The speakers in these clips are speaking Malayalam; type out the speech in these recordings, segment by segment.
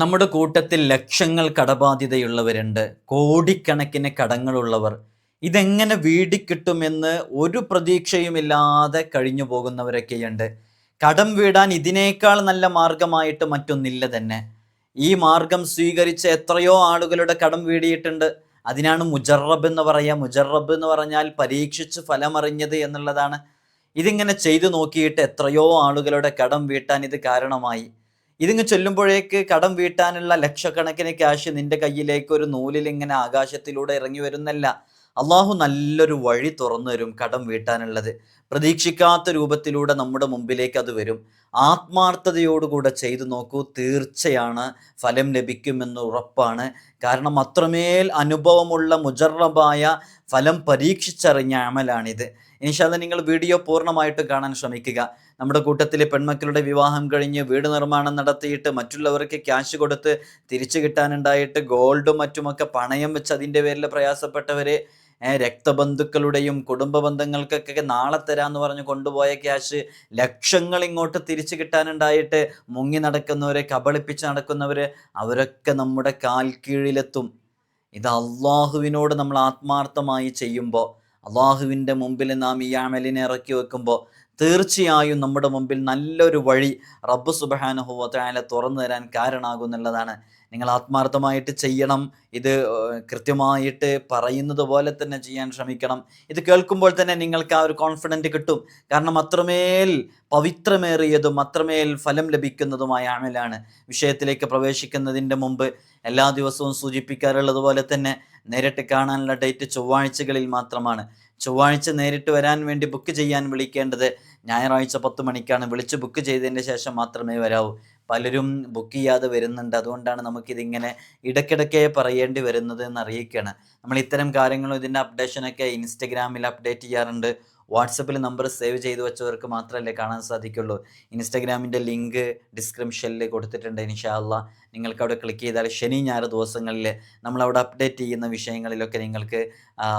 നമ്മുടെ കൂട്ടത്തിൽ ലക്ഷങ്ങൾ കടബാധ്യതയുള്ളവരുണ്ട് കോടിക്കണക്കിന് കടങ്ങളുള്ളവർ. ഇതെങ്ങനെ വീടിക്കിട്ടുമെന്ന് ഒരു പ്രതീക്ഷയുമില്ലാതെ കഴിഞ്ഞു പോകുന്നവരൊക്കെയുണ്ട്. കടം വീടാൻ ഇതിനേക്കാൾ നല്ല മാർഗമായിട്ട് മറ്റൊന്നില്ല തന്നെ. ഈ മാർഗം സ്വീകരിച്ച് എത്രയോ ആളുകളുടെ കടം വീടിയിട്ടുണ്ട്. അതിനാണ് മുജറബ് എന്ന് പറയുക മുജറബ് എന്ന് പറഞ്ഞാൽ പരീക്ഷിച്ച് ഫലമറിഞ്ഞത് എന്നുള്ളതാണ്. ഇതിങ്ങനെ ചെയ്തു നോക്കിയിട്ട് എത്രയോ ആളുകളുടെ കടം വീട്ടാൻ ഇത് കാരണമായി. ഇതിങ്ങ് ചൊല്ലുമ്പോഴേക്ക് കടം വീട്ടാനുള്ള ലക്ഷക്കണക്കിന് ക്യാഷ് നിന്റെ കയ്യിലേക്ക് ഒരു നൂലിൽ ഇങ്ങനെ ആകാശത്തിലൂടെ ഇറങ്ങി വരുന്നല്ല. അള്ളാഹു നല്ലൊരു വഴി തുറന്നു തരും കടം വീട്ടാനുള്ളത്. പ്രതീക്ഷിക്കാത്ത രൂപത്തിലൂടെ നമ്മുടെ മുമ്പിലേക്ക് അത് വരും. ആത്മാർത്ഥതയോടുകൂടെ ചെയ്തു നോക്കൂ തീർച്ചയാണ് ഫലം ലഭിക്കുമെന്ന് ഉറപ്പാണ്. കാരണം അത്രമേൽ അനുഭവമുള്ള മുജറബായ ഫലം പരീക്ഷിച്ചറിഞ്ഞ അമലാണിത്. ഇനിഷാദ് നിങ്ങൾ വീഡിയോ പൂർണമായിട്ട് കാണാൻ ശ്രമിക്കുക. നമ്മുടെ കൂട്ടത്തിലെ പെൺമക്കളുടെ വിവാഹം കഴിഞ്ഞ് വീട് നിർമ്മാണം നടത്തിയിട്ട് മറ്റുള്ളവർക്ക് ക്യാഷ് കൊടുത്ത് തിരിച്ചു കിട്ടാനുണ്ടായിട്ട് ഗോൾഡും മറ്റുമൊക്കെ പണയം വെച്ച് അതിന്റെ പേരിൽ പ്രയാസപ്പെട്ടവരെ രക്തബന്ധുക്കളുടെയും കുടുംബ ബന്ധങ്ങൾക്കൊക്കെ നാളെ തരാമെന്ന് പറഞ്ഞ് കൊണ്ടുപോയ ക്യാഷ് ലക്ഷങ്ങൾ ഇങ്ങോട്ട് തിരിച്ചു കിട്ടാനുണ്ടായിട്ട് മുങ്ങി നടക്കുന്നവരെ കബളിപ്പിച്ച് നടക്കുന്നവർ അവരൊക്കെ നമ്മുടെ കാൽ കീഴിലെത്തും. ഇത് അള്ളാഹുവിനോട് നമ്മൾ ആത്മാർത്ഥമായി ചെയ്യുമ്പോൾ അള്ളാഹുവിന്റെ മുമ്പിൽ നാം ഈ അമലിനെ ഇറക്കി വെക്കുമ്പോൾ തീർച്ചയായും നമ്മുടെ മുമ്പിൽ നല്ലൊരു വഴി റബ്ബ് സുബഹാനുഹുവല തുറന്നു തരാൻ കാരണമാകുന്നുള്ളതാണ് നിങ്ങൾ ആത്മാർത്ഥമായിട്ട് ചെയ്യണം. ഇത് കൃത്യമായിട്ട് പറയുന്നത് പോലെ തന്നെ ചെയ്യാൻ ശ്രമിക്കണം. ഇത് കേൾക്കുമ്പോൾ തന്നെ നിങ്ങൾക്ക് ആ ഒരു കോൺഫിഡന്റ് കിട്ടും. കാരണം അത്രമേൽ പവിത്രമേറിയതും അത്രമേൽ ഫലം ലഭിക്കുന്നതുമായ അമലാണ് വിഷയത്തിലേക്ക് പ്രവേശിക്കുന്നതിന്റെ മുമ്പ് എല്ലാ ദിവസവും സൂചിപ്പിക്കാറുള്ളത് പോലെ തന്നെ നേരിട്ട് കാണാനുള്ള ഡേറ്റ് ചൊവ്വാഴ്ചകളിൽ മാത്രമാണ്. ചൊവ്വാഴ്ച നേരിട്ട് വരാൻ വേണ്ടി ബുക്ക് ചെയ്യാൻ വിളിക്കേണ്ടത് ഞായറാഴ്ച പത്ത് മണിക്കാണ്. വിളിച്ച് ബുക്ക് ചെയ്തതിന്റെ ശേഷം മാത്രമേ വരാവൂ. പലരും ബുക്ക് ചെയ്യാതെ വരുന്നുണ്ട്. അതുകൊണ്ടാണ് നമുക്കിതിങ്ങനെ ഇടയ്ക്കിടയ്ക്ക് പറയേണ്ടി വരുന്നത് എന്ന് അറിയിക്കുകയാണ് നമ്മൾ ഇത്തരം കാര്യങ്ങളും ഇതിന്റെ അപ്ഡേഷനൊക്കെ ഇൻസ്റ്റഗ്രാമിൽ അപ്ഡേറ്റ് ചെയ്യാറുണ്ട്. വാട്സപ്പിൽ നമ്പർ സേവ് ചെയ്തു വെച്ചവർക്ക് മാത്രമല്ലേ കാണാൻ സാധിക്കുള്ളൂ. ഇൻസ്റ്റഗ്രാമിന്റെ ലിങ്ക് ഡിസ്ക്രിപ്ഷനിൽ കൊടുത്തിട്ടുണ്ട് ഇൻഷാല്ല നിങ്ങൾക്ക് അവിടെ ക്ലിക്ക് ചെയ്താൽ ശനി ഞായർ ദിവസങ്ങളിൽ നമ്മളവിടെ അപ്ഡേറ്റ് ചെയ്യുന്ന വിഷയങ്ങളിലൊക്കെ നിങ്ങൾക്ക്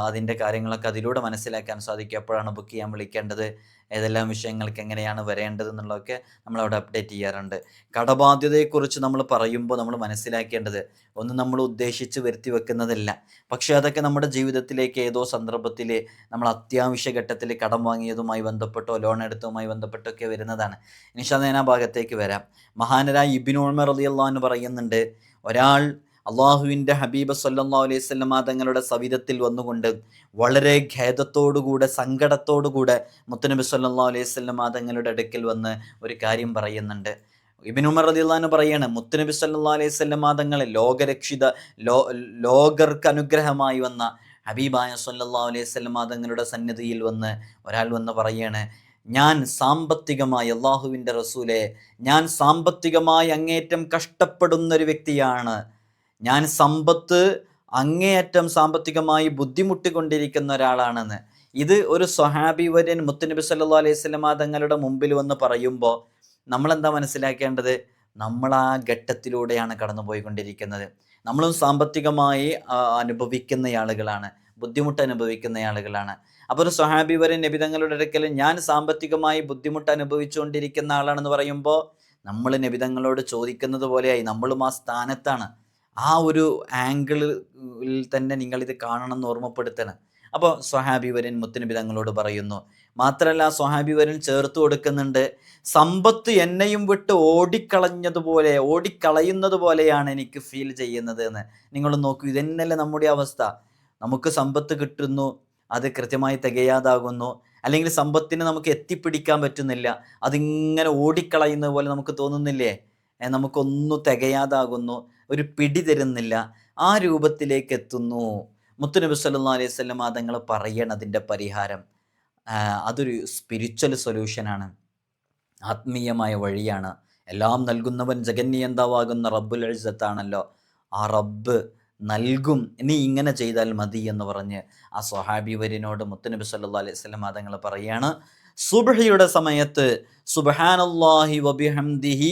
അതിന്റെ കാര്യങ്ങളൊക്കെ അതിലൂടെ മനസ്സിലാക്കാൻ സാധിക്കും. എപ്പോഴാണ് ബുക്ക് ചെയ്യാൻ വിളിക്കേണ്ടത്? ഏതെല്ലാം വിഷയങ്ങൾക്ക് എങ്ങനെയാണ് വരേണ്ടത് എന്നുള്ളതൊക്കെ നമ്മളവിടെ അപ്ഡേറ്റ് ചെയ്യാറുണ്ട്. കടബാധ്യതയെക്കുറിച്ച് നമ്മൾ പറയുമ്പോൾ നമ്മൾ മനസ്സിലാക്കേണ്ടത് ഒന്ന് നമ്മൾ ഉദ്ദേശിച്ച് വരുത്തി വെക്കുന്നതല്ല. പക്ഷേ അതൊക്കെ നമ്മുടെ ജീവിതത്തിലേക്ക് ഏതോ സന്ദർഭത്തിൽ നമ്മൾ അത്യാവശ്യ ഘട്ടത്തിൽ കടം വാങ്ങിയതുമായി ബന്ധപ്പെട്ടോ ലോൺ എടുത്തതുമായി ബന്ധപ്പെട്ടോ ഒക്കെ വരുന്നതാണ്. നിഷാദേന ഭാഗത്തേക്ക് വരാം. മഹാനരായ ഇബിൻ ഉൾമർ എന്ന് അള്ളഹാൻ പറയുന്നുണ്ട്. ഒരാൾ അള്ളാഹുവിന്റെ ഹബീബ് സല്ലാ അലൈഹി സ്വലമ തങ്ങളുടെ സവിധത്തിൽ വന്നുകൊണ്ട് വളരെ ഖേദത്തോടുകൂടെ സങ്കടത്തോടുകൂടെ മുത്തനബി സല്ലാ അലൈഹി സ്വലമ തങ്ങളുടെ അടുക്കൽ വന്ന് ഒരു കാര്യം പറയുന്നുണ്ട്. ഇബിൻ ഉമർ റദിള്ളാന്ന് പറയാണ് മുത്തനബി സല്ലാ അലൈഹി സ്വലമ തങ്ങളെ ലോകരക്ഷിത ലോ ലോകർക്ക് അനുഗ്രഹമായി വന്ന ഹബീബായ സല്ലാ അലൈഹി സ്വലമ തങ്ങളുടെ സന്നിധിയിൽ വന്ന് ഒരാൾ വന്ന് പറയാണ് ഞാൻ സാമ്പത്തികമായി അള്ളാഹുവിന്റെ റസൂലെ ഞാൻ സാമ്പത്തികമായി അങ്ങേയറ്റം കഷ്ടപ്പെടുന്ന ഒരു വ്യക്തിയാണ്. ഞാൻ സമ്പത്ത് അങ്ങേയറ്റം സാമ്പത്തികമായി ബുദ്ധിമുട്ടിക്കൊണ്ടിരിക്കുന്ന ഒരാളാണെന്ന്. ഇത് ഒരു സ്വഹാബി വര്യൻ മുത്തുനബി സല്ലാ അലൈഹി സ്വലമ തങ്ങളുടെ മുമ്പിൽ വന്ന് പറയുമ്പോൾ നമ്മളെന്താ മനസ്സിലാക്കേണ്ടത്? നമ്മൾ ആ ഘട്ടത്തിലൂടെയാണ് കടന്നുപോയിക്കൊണ്ടിരിക്കുന്നത്. നമ്മളും സാമ്പത്തികമായി അനുഭവിക്കുന്ന ആളുകളാണ്. ബുദ്ധിമുട്ട് അനുഭവിക്കുന്ന ആളുകളാണ്. അപ്പോൾ ഒരു സ്വഹാബി വരെ നബിതങ്ങളുടെ അടുക്കൽ ഞാൻ സാമ്പത്തികമായി ബുദ്ധിമുട്ട് അനുഭവിച്ചുകൊണ്ടിരിക്കുന്ന ആളാണെന്ന് പറയുമ്പോൾ നമ്മൾ നബിതങ്ങളോട് ചോദിക്കുന്നത് പോലെയായി. നമ്മളും ആ സ്ഥാനത്താണ്. ആ ഒരു ആംഗിളിൽ തന്നെ നിങ്ങളിത് കാണണം എന്ന് ഓർമ്മപ്പെടുത്തണം. അപ്പോൾ സ്വഹാബി വരൻ മുത്തുനബി തങ്ങളോട് പറയുന്നു മാത്രമല്ല സ്വഹാബി വരൻ ചേർത്ത് കൊടുക്കുന്നുണ്ട്. സമ്പത്ത് എന്നെയും വിട്ട് ഓടിക്കളഞ്ഞതുപോലെ ഓടിക്കളയുന്നത് പോലെയാണ് എനിക്ക് ഫീൽ ചെയ്യുന്നത് എന്ന്. നിങ്ങൾ നോക്കൂ ഇതന്നെയല്ലേ നമ്മുടെ അവസ്ഥ? നമുക്ക് സമ്പത്ത് കിട്ടുന്നു അത് കൃത്യമായി തികയാതാകുന്നു. അല്ലെങ്കിൽ സമ്പത്തിനെ നമുക്ക് എത്തിപ്പിടിക്കാൻ പറ്റുന്നില്ല. അതിങ്ങനെ ഓടിക്കളയുന്ന പോലെ നമുക്ക് തോന്നുന്നില്ലേ? നമുക്കൊന്നും തികയാതാകുന്നു ഒരു പിടി തരുന്നില്ല. ആ രൂപത്തിലേക്ക് എത്തുന്നു. മുത്തുനബി സല്ലാ അലൈഹി സ്വലം തങ്ങൾ പറയണതിന്റെ പരിഹാരം. അതൊരു സ്പിരിച്വൽ സൊല്യൂഷനാണ് ആത്മീയമായ വഴിയാണ്. എല്ലാം നൽകുന്നവൻ ജഗന്യന്താവാകുന്ന റബ്ബുൽ എഴുസത്താണല്ലോ ആ റബ്ബ് നൽകും. നീ ഇങ്ങനെ ചെയ്താൽ മതി എന്ന് പറഞ്ഞ് ആ സ്വഹാബിവരിനോട് വരിനോട് മുത്തനബി സല്ലാ അലൈഹി സ്വലം തങ്ങൾ പറയാണ്. സുബഹയുടെ സമയത്ത് സുബഹാനല്ലാഹി വബിഹംദിഹി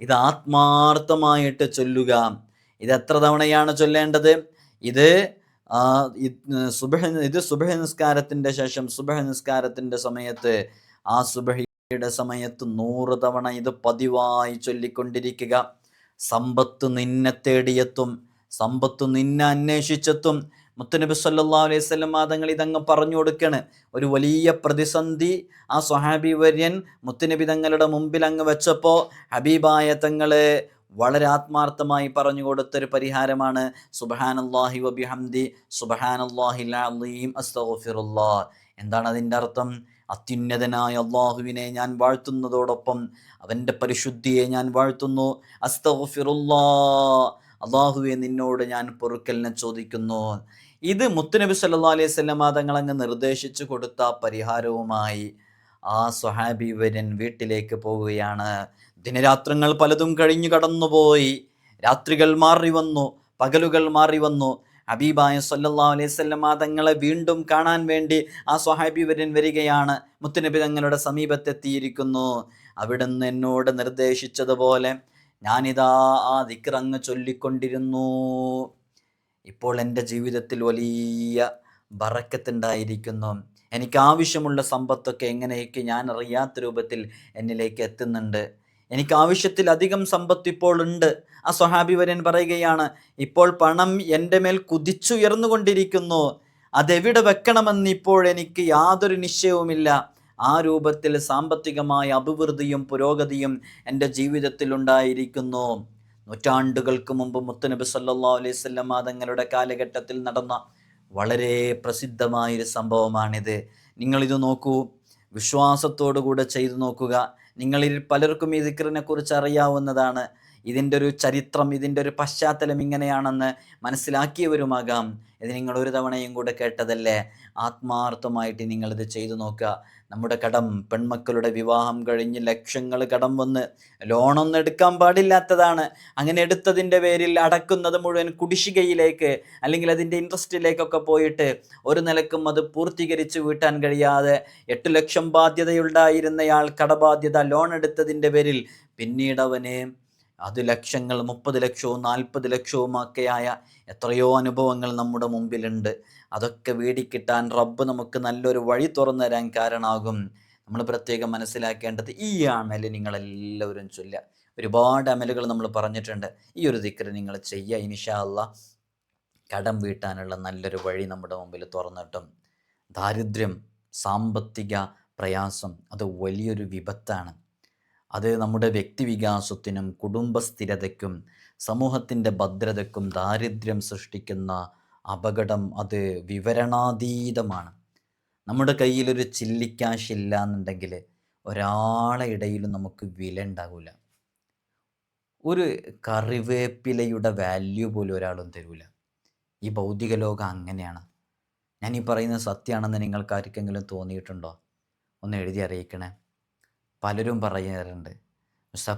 ഇത് ആത്മാർത്ഥമായിട്ട് ചൊല്ലുക. ഇത് എത്ര തവണയാണ് ചൊല്ലേണ്ടത്? ഇത് സുബഹ ഇത് സുബഹ നിസ്കാരത്തിന്റെ ശേഷം സുബഹ നിസ്കാരത്തിന്റെ സമയത്ത് ആ സുബഹി യുടെ സമയത്ത് നൂറ് തവണ ഇത് പതിവായി ചൊല്ലിക്കൊണ്ടിരിക്കുക. സമ്പത്ത് നിന്നെ തേടിയെത്തും. സമ്പത്ത് നിന്നെ അന്വേഷിച്ചെത്തും. മുത്തനബി സല്ലാ അലൈഹി സ്വലം തങ്ങൾ ഇതങ്ങ് പറഞ്ഞു കൊടുക്കണ്. ഒരു വലിയ പ്രതിസന്ധി. ആ സ്വഹാബി വര്യൻ മുത്തനബി തങ്ങളുടെ മുമ്പിൽ അങ്ങ് വെച്ചപ്പോൾ ഹബീബായ തങ്ങളെ വളരെ ആത്മാർത്ഥമായി പറഞ്ഞു കൊടുത്തൊരു പരിഹാരമാണ്. സുബഹാനല്ലാഹി വബിഹംദി സുബഹാനല്ലാഹി അലീം അസ്തഗ്ഫിറുല്ലാ എന്താണ് അതിന്റെ അർത്ഥം? അത്യുന്നതനായ അള്ളാഹുവിനെ ഞാൻ വാഴ്ത്തുന്നതോടൊപ്പം അവന്റെ പരിശുദ്ധിയെ ഞാൻ വാഴ്ത്തുന്നു. അസ്തഫിറുല്ലാ അള്ളാഹുവെ നിന്നോട് ഞാൻ പൊറുക്കലിനെ ചോദിക്കുന്നു. ഇത് മുത്തുനബി സല്ലാ അലൈഹി സ്വലമ തങ്ങൾ അങ്ങ് നിർദ്ദേശിച്ചു കൊടുത്ത പരിഹാരവുമായി ആ സ്വഹാബി വരൻ വീട്ടിലേക്ക് പോവുകയാണ്. ദിനരാത്രങ്ങൾ പലതും കഴിഞ്ഞു കടന്നുപോയി. രാത്രികൾ മാറി വന്നു. പകലുകൾ മാറി വന്നു. ഹബീബായ സല്ലാ ആ തങ്ങളെ വീണ്ടും കാണാൻ വേണ്ടി ആ സ്വഹാബി വരൻ വരികയാണ്. മുത്തുനബി തങ്ങളുടെ സമീപത്തെത്തിയിരിക്കുന്നു. അവിടുന്ന് എന്നോട് നിർദ്ദേശിച്ചതുപോലെ ഞാനിതാ ആ ദിക്റങ്ങ് ചൊല്ലിക്കൊണ്ടിരുന്നു. ഇപ്പോൾ എന്റെ ജീവിതത്തിൽ വലിയ ബറക്കത്തുണ്ടായിരിക്കുന്നു. എനിക്ക് ആവശ്യമുള്ള സമ്പത്തൊക്കെ എങ്ങനെയൊക്കെ ഞാൻ അറിയാത്ത രൂപത്തിൽ എന്നിലേക്ക് എത്തുന്നുണ്ട്. എനിക്ക് ആവശ്യത്തിൽ അധികം സമ്പത്ത് ഇപ്പോൾ ഉണ്ട്. ആ സ്വഹാബി വരൻ പറയുകയാണ് ഇപ്പോൾ പണം എന്റെ മേൽ കുതിച്ചുയർന്നുകൊണ്ടിരിക്കുന്നു. അതെവിടെ വെക്കണമെന്ന് ഇപ്പോൾ എനിക്ക് യാതൊരു നിശ്ചയവുമില്ല. ആ രൂപത്തിൽ സാമ്പത്തികമായ അഭിവൃദ്ധിയും പുരോഗതിയും എന്റെ ജീവിതത്തിൽ ഉണ്ടായിരിക്കുന്നു. നൂറ്റാണ്ടുകൾക്ക് മുമ്പ് മുത്തനബി സല്ലാ അലൈഹി സ്വല്ലം തങ്ങളുടെ കാലഘട്ടത്തിൽ നടന്ന വളരെ പ്രസിദ്ധമായൊരു സംഭവമാണിത്. നിങ്ങളിത് നോക്കൂ. വിശ്വാസത്തോടു കൂടെ ചെയ്തു നോക്കുക. നിങ്ങളിൽ പലർക്കും ഈ ദിക്റിനെ കുറിച്ച് അറിയാവുന്നതാണ്. ഇതിന്റെ ഒരു ചരിത്രം ഇതിന്റെ ഒരു പശ്ചാത്തലം ഇങ്ങനെയാണെന്ന് മനസ്സിലാക്കിയവരുമാകാം. ഇത് നിങ്ങൾ ഒരു തവണയും കൂടെ കേട്ടതല്ലേ? ആത്മാർത്ഥമായിട്ട് നിങ്ങളിത് ചെയ്തു നോക്കുക. നമ്മുടെ കടം പെൺമക്കളുടെ വിവാഹം കഴിഞ്ഞ് ലക്ഷങ്ങൾ കടം വന്ന് ലോണൊന്നും എടുക്കാൻ പാടില്ലാത്തതാണ്. അങ്ങനെ എടുത്തതിന്റെ പേരിൽ അടക്കുന്നത് മുഴുവൻ കുടിശ്ശികയിലേക്ക് അല്ലെങ്കിൽ അതിന്റെ ഇൻട്രസ്റ്റിലേക്കൊക്കെ പോയിട്ട് ഒരു നിലക്കും അത് പൂർത്തീകരിച്ച് വീട്ടാൻ കഴിയാതെ എട്ട് ലക്ഷം ബാധ്യതയുണ്ടായിരുന്നയാൾ കടബാധ്യത ലോൺ എടുത്തതിന്റെ പേരിൽ പിന്നീട് അവന് അത് ലക്ഷങ്ങൾ മുപ്പത് ലക്ഷവും നാൽപ്പത് ലക്ഷവും ഒക്കെയായ എത്രയോ അനുഭവങ്ങൾ നമ്മുടെ മുമ്പിലുണ്ട്. അതൊക്കെ വേടിക്കിട്ടാൻ റബ്ബ് നമുക്ക് നല്ലൊരു വഴി തുറന്നു തരാൻ കാരണമാകും. നമ്മൾ പ്രത്യേകം മനസ്സിലാക്കേണ്ടത് ഈ അമൽ നിങ്ങളെല്ലാവരും ചൊല്ലുക. ഒരുപാട് അമലുകൾ നമ്മൾ പറഞ്ഞിട്ടുണ്ട്. ഈ ഒരു ദിക്കറി നിങ്ങൾ ചെയ്യുക. ഇനിഷാ അല്ല കടം വീട്ടാനുള്ള നല്ലൊരു വഴി നമ്മുടെ മുമ്പിൽ തുറന്നിട്ടും ദാരിദ്ര്യം സാമ്പത്തിക പ്രയാസം അത് വലിയൊരു വിപത്താണ്. അത് നമ്മുടെ വ്യക്തിവികാസത്തിനും കുടുംബസ്ഥിരതയ്ക്കും സമൂഹത്തിന്റെ ഭദ്രതയ്ക്കും ദാരിദ്ര്യം സൃഷ്ടിക്കുന്ന അപകടം അത് വിവരണാതീതമാണ്. നമ്മുടെ കയ്യിലൊരു ചില്ലിക്കാശില്ല എന്നുണ്ടെങ്കിൽ ഒരാളെ ഇടയിലും നമുക്ക് വില ഉണ്ടാകില്ല ഒരു കറിവേപ്പിലയുടെ വാല്യൂ പോലും ഒരാളും തരൂല. ഈ ഭൗതിക ലോകം അങ്ങനെയാണ്. ഞാൻ ഈ പറയുന്ന സത്യമാണെന്ന് നിങ്ങൾക്ക് ആർക്കെങ്കിലും തോന്നിയിട്ടുണ്ടോ? ഒന്ന് എഴുതി അറിയിക്കണേ. പലരും പറയാറുണ്ട് മിസ്റ്റർ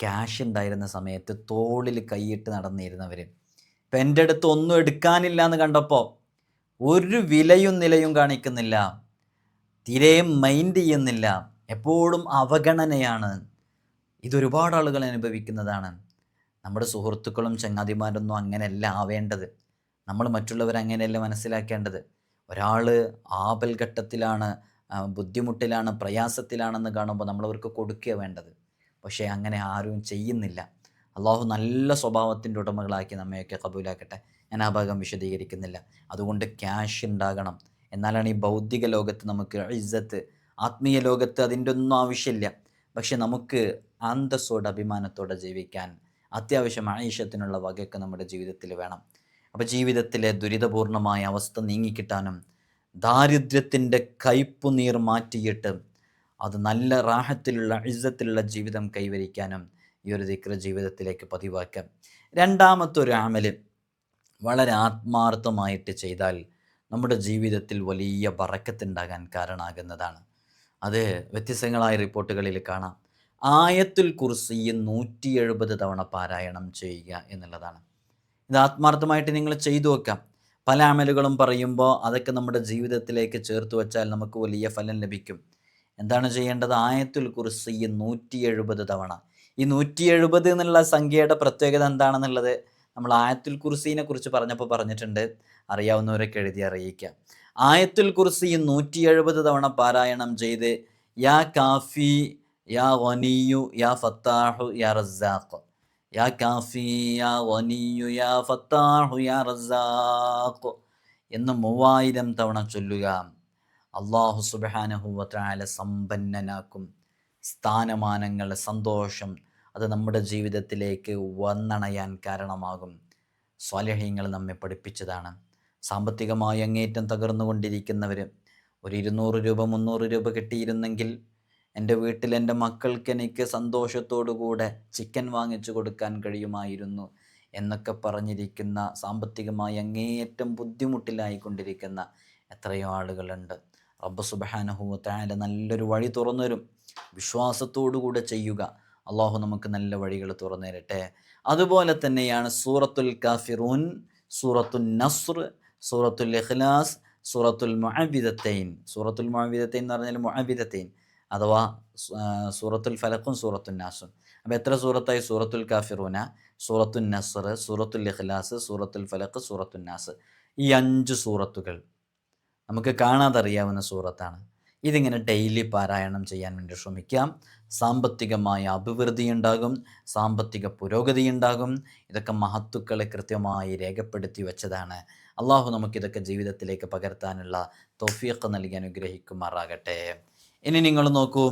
ക്യാഷ് ഉണ്ടായിരുന്ന സമയത്ത് തോളിൽ കൈയിട്ട് നടന്നിരുന്നവർ ഇപ്പം എന്റെ അടുത്ത് ഒന്നും എടുക്കാനില്ല എന്ന് കണ്ടപ്പോൾ ഒരു വിലയും നിലയും കാണിക്കുന്നില്ല. തീരെ മൈൻഡ് ചെയ്യുന്നില്ല. എപ്പോഴും അവഗണനയാണ്. ഇതൊരുപാട് ആളുകൾ അനുഭവിക്കുന്നതാണ്. നമ്മുടെ സുഹൃത്തുക്കളും ചങ്ങാതിമാരൊന്നും അങ്ങനെയല്ല ആവേണ്ടത്. നമ്മൾ മറ്റുള്ളവരെ അങ്ങനെയല്ല മനസ്സിലാക്കേണ്ടത്. ഒരാൾ ആപൽഘട്ടത്തിലാണ് ബുദ്ധിമുട്ടിലാണ് പ്രയാസത്തിലാണെന്ന് കാണുമ്പോൾ നമ്മളവർക്ക് കൊടുക്കുക വേണ്ടത്. പക്ഷേ അങ്ങനെ ആരും ചെയ്യുന്നില്ല. അള്ളാഹു നല്ല സ്വഭാവത്തിന്റെ ഉടമകളാക്കി നമ്മയൊക്കെ കബൂലാക്കട്ടെ. ഞാൻ ആ ഭാഗം വിശദീകരിക്കുന്നില്ല. അതുകൊണ്ട് ക്യാഷ് ഉണ്ടാകണം. എന്നാലാണ് ഈ ഭൗതിക ലോകത്ത് നമുക്ക് ഇജ്ജത്ത് ആത്മീയ ലോകത്ത് അതിന്റെ ഒന്നും ആവശ്യമില്ല. പക്ഷെ നമുക്ക് അന്തസ്സോടെ അഭിമാനത്തോടെ ജീവിക്കാൻ അത്യാവശ്യം ആയുഷ്യത്തിനുള്ള വകയൊക്കെ നമ്മുടെ ജീവിതത്തിൽ വേണം. അപ്പോൾ ജീവിതത്തിലെ ദുരിതപൂർണമായ അവസ്ഥ നീങ്ങിക്കിട്ടാനും ദാരിദ്ര്യത്തിന്റെ കയ്പുനീർ മാറ്റിയിട്ട് അത് നല്ല റാഹത്തിലുള്ള ഇജ്ജത്തിലുള്ള ജീവിതം കൈവരിക്കാനും ഈ ഒരു ദിക്ര ജീവിതത്തിലേക്ക് പതിവാക്കാം രണ്ടാമത്തെ ഒരു ആമൽ വളരെ ആത്മാർത്ഥമായിട്ട് ചെയ്താൽ നമ്മുടെ ജീവിതത്തിൽ വലിയ ബറക്കത്തുണ്ടാകാൻ കാരണമാകുന്നതാണ്. അത് വ്യത്യസ്തങ്ങളായ റിപ്പോർട്ടുകളിൽ കാണാം. ആയത്തുൽ കുർസി നൂറ്റി എഴുപത് തവണ പാരായണം ചെയ്യുക എന്നുള്ളതാണ്. ഇത് ആത്മാർത്ഥമായിട്ട് നിങ്ങൾ ചെയ്തു വെക്കാം പല അമലുകളും പറയുമ്പോൾ അതൊക്കെ നമ്മുടെ ജീവിതത്തിലേക്ക് ചേർത്ത് വെച്ചാൽ നമുക്ക് വലിയ ഫലം ലഭിക്കും. എന്താണ് ചെയ്യേണ്ടത്? ആയത്തുൽ കുർസി നൂറ്റി എഴുപത് തവണ. ഈ നൂറ്റി എഴുപത് എന്നുള്ള സംഖ്യയുടെ പ്രത്യേകത എന്താണെന്നുള്ളത് നമ്മൾ ആയത്തുൽ കുർസീനെ കുറിച്ച് പറഞ്ഞപ്പോൾ പറഞ്ഞിട്ടുണ്ട്. അറിയാവുന്നവരൊക്കെ എഴുതി അറിയിക്കാം. ആയത്തുൽ കുർസി നൂറ്റി എഴുപത് തവണ പാരായണം ചെയ്ത് യാ കാഫി യാ വനിയു യാ ഫത്താഹു യാ റസാഖ്. യാ കാഫി വനിയു യാ ഫത്താഹു യാ റസാഖ് എന്ന് മൂവായിരം തവണ ചൊല്ലുക. അള്ളാഹു സുബാനഹുവല സമ്പന്നനാക്കും. സ്ഥാനമാനങ്ങൾ സന്തോഷം അത് നമ്മുടെ ജീവിതത്തിലേക്ക് വന്നണയാൻ കാരണമാകും. സ്വാലഹ്യങ്ങൾ നമ്മെ പഠിപ്പിച്ചതാണ്. സാമ്പത്തികമായി അങ്ങേറ്റം തകർന്നുകൊണ്ടിരിക്കുന്നവർ ഒരു ഇരുന്നൂറ് രൂപ മുന്നൂറ് രൂപ കിട്ടിയിരുന്നെങ്കിൽ എന്റെ വീട്ടിൽ എന്റെ മക്കൾക്ക് എനിക്ക് സന്തോഷത്തോടുകൂടെ ചിക്കൻ വാങ്ങിച്ചു കൊടുക്കാൻ കഴിയുമായിരുന്നു എന്നൊക്കെ പറഞ്ഞിരിക്കുന്ന സാമ്പത്തികമായി അങ്ങേയറ്റം ബുദ്ധിമുട്ടിലായിക്കൊണ്ടിരിക്കുന്ന എത്രയോ ആളുകളുണ്ട്. റബ്ബ് സുബഹാനഹുത്തായാലും നല്ലൊരു വഴി തുറന്നുവരും വിശ്വാസത്തോടുകൂടെ ചെയ്യുക. അള്ളാഹു നമുക്ക് നല്ല വഴികൾ തുറന്നു തരട്ടെ അതുപോലെ തന്നെയാണ് സൂറത്തുൽ കാഫിറൂൻ സൂറത്തുൽ നസ്ർ സൂറത്തുൽ ഇഖ്ലാസ് സൂറത്തുൽ മഹവിദത്തൈൻ സൂറത്തുൽ മഹവിദത്തൈൻ എന്ന് പറഞ്ഞാൽ മുഅവിദത്തൈൻ അഥവാ സൂറത്തുൽ ഫലക്കും സൂറത്തുൽ നാസും. അപ്പോൾ എത്ര സൂറത്തായി? സൂറത്തുൽ കാഫിറൂന സൂറത്തുൽ നസർ സൂറത്തുൽ ഇഖ്ലാസ് സൂറത്തുൽ ഫലക്ക് സൂറത്തുൽ നാസ്. ഈ അഞ്ച് സൂറത്തുകൾ നമുക്ക് കാണാതറിയാവുന്ന സൂറത്താണ്. ഇതിങ്ങനെ ഡെയിലി പാരായണം ചെയ്യാൻ വേണ്ടി ശ്രമിക്കാം. സാമ്പത്തികമായ അഭിവൃദ്ധി ഉണ്ടാകും. സാമ്പത്തിക പുരോഗതി ഉണ്ടാകും. ഇതൊക്കെ മഹത്തുക്കളെ കൃത്യമായി രേഖപ്പെടുത്തി വെച്ചതാണ്. അള്ളാഹു നമുക്കിതൊക്കെ ജീവിതത്തിലേക്ക് പകർത്താനുള്ള തോഫിയൊക്കെ നൽകി അനുഗ്രഹിക്കുമാറാകട്ടെ. ഇനി നിങ്ങൾ നോക്കൂ